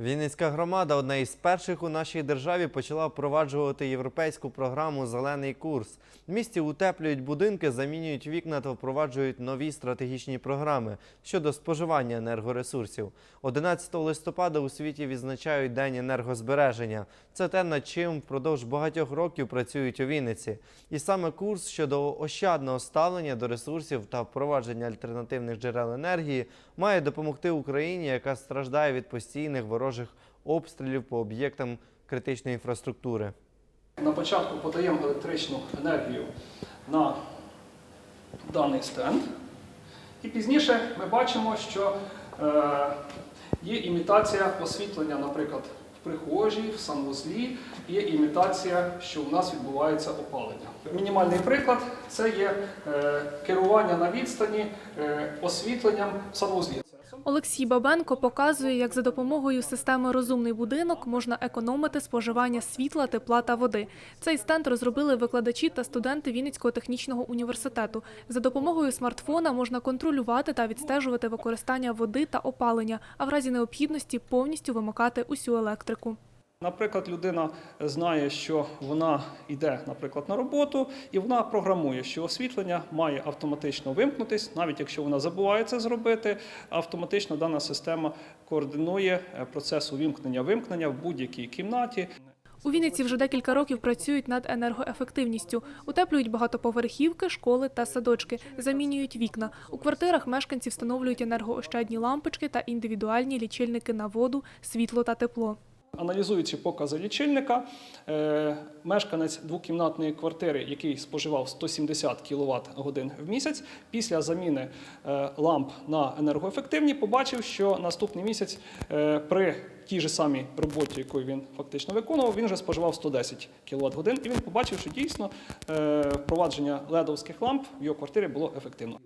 Вінницька громада одна із перших у нашій державі почала впроваджувати європейську програму Зелений курс. В місті утеплюють будинки, замінюють вікна та впроваджують нові стратегічні програми щодо споживання енергоресурсів. 11 листопада у світі відзначають День енергозбереження. Це те, над чим впродовж багатьох років працюють у Вінниці. І саме курс щодо ощадного ставлення до ресурсів та впровадження альтернативних джерел енергії має допомогти Україні, яка страждає від постійних ворожих обстрілів по об'єктам критичної інфраструктури. На початку подаємо електричну енергію на даний стенд. І пізніше ми бачимо, що е, є імітація освітлення, наприклад, в прихожій, в санвузлі, є імітація, що у нас відбувається опалення. Мінімальний приклад це є е, керування на відстані е, освітленням в санвузлі. Олексій Бабенко показує, як за допомогою системи Розумний будинок можна економити споживання світла, тепла та води. Цей стенд розробили викладачі та студенти Вінницького технічного університету. За допомогою смартфона можна контролювати та відстежувати використання води та опалення, а в разі необхідності повністю вимикати усю електрику. Наприклад, людина знає, що вона йде, наприклад, на роботу, і вона програмує, що освітлення має автоматично вимкнутись, навіть якщо вона забуває це зробити, автоматично дана система координує е, процес увімкнення-вимкнення в будь-якій кімнаті. У Вінниці вже декілька років працюють над енергоефективністю. Утеплюють багатоповерхівки, школи та садочки, замінюють вікна. У квартирах мешканці встановлюють енергоощадні лампочки та індивідуальні лічильники на воду, світло та тепло. Аналізуючи покази лічильника, е, мешканець двокімнатної квартири, який споживав 170 кВт годин в місяць, після заміни е, ламп на енергоефективні, побачив, що наступний місяць е, при тій же самій роботі, яку він фактично виконував, він вже споживав 110 кВт годин, і він побачив, що дійсно впровадження ледовських ламп в його квартирі було ефективно.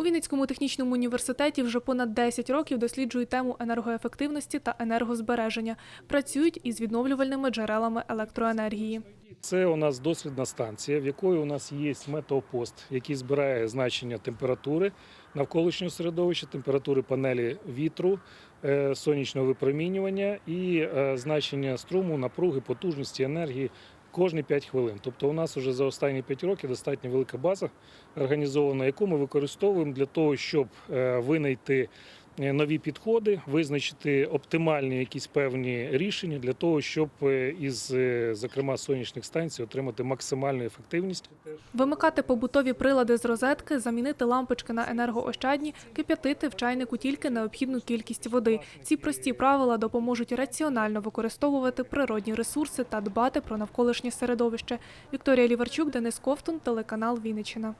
У Вінницькому технічному університеті вже понад 10 років досліджують тему енергоефективності та енергозбереження. Працюють із відновлювальними джерелами електроенергії. Це у нас дослідна станція, в якої у нас є метеопост, який збирає значення температури навколишнього середовища, температури панелі вітру, е, сонячного випромінювання і е, значення струму, напруги, потужності енергії кожні 5 хвилин. Тобто у нас вже за останні 5 років достатньо велика база організована, яку ми використовуємо для того, щоб е, винайти нові підходи, визначити оптимальні якісь певні рішення для того, щоб е, із, е, зокрема, сонячних станцій отримати максимальну ефективність. Вимикати побутові прилади з розетки, замінити лампочки на енергоощадні, кип'ятити в чайнику тільки необхідну кількість води. Ці прості правила допоможуть раціонально використовувати природні ресурси та дбати про навколишнє середовище. Вікторія Ліварчук, Денис Ковтун, телеканал Вінниччина.